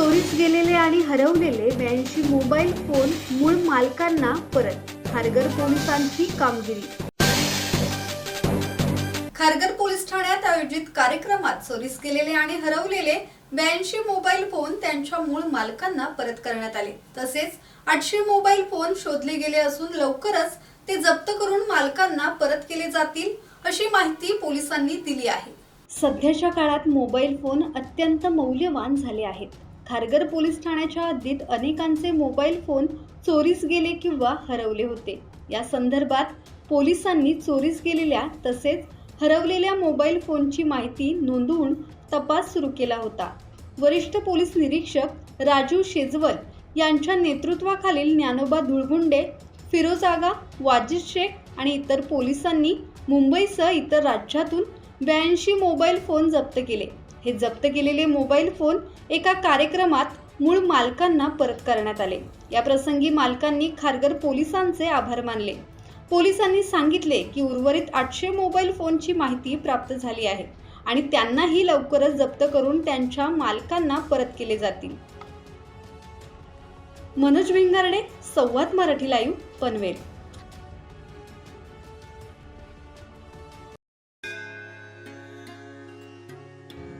चोरीस गेलेले आणि हरवलेले ब्याऐंशी मोबाईल फोन मूळ मालकांना परत खारगर पोलिसांची कामगिरी. खारगर पोलीस ठाण्यात आयोजित कार्यक्रमात चोरीस गेलेले आणि हरवलेले ब्याऐंशी मोबाईल फोन त्यांच्या मूळ मालकांना परत करण्यात आले. तसेच आठशे मोबाईल फोन शोधले गेले असून लवकरच ते जप्त करून मालकांना परत केले जातील अशी माहिती पोलिसांनी दिली आहे. सध्याच्या काळात मोबाईल फोन अत्यंत मौल्यवान झाले आहेत. खारघर पोलीस ठाण्याच्या हद्दीत अनेकांचे मोबाईल फोन चोरीस गेले किंवा हरवले होते. या संदर्भात पोलिसांनी चोरीस गेलेल्या तसेच हरवलेल्या मोबाईल फोनची माहिती नोंदवून तपास सुरू केला होता. वरिष्ठ पोलीस निरीक्षक राजू शेजवल यांच्या नेतृत्वाखालील ज्ञानोबा धुळगुंडे फिरोज आगा वाजिद शेख आणि इतर पोलिसांनी मुंबईसह इतर राज्यातून ब्याऐंशी मोबाईल फोन जप्त केले. हे जप्त केलेले मोबाईल फोन एका कार्यक्रमात मूळ मालकांना परत करण्यात आले. या प्रसंगी मालकांनी खारगर पोलिसांचे आभार मानले. पोलिसांनी सांगितले की उर्वरित आठशे मोबाईल फोनची माहिती प्राप्त झाली आहे आणि त्यांनाही लवकरच जप्त करून त्यांच्या मालकांना परत केले जातील. मनोज भिंगारडे संवाद मराठी लाईव्ह पनवेल.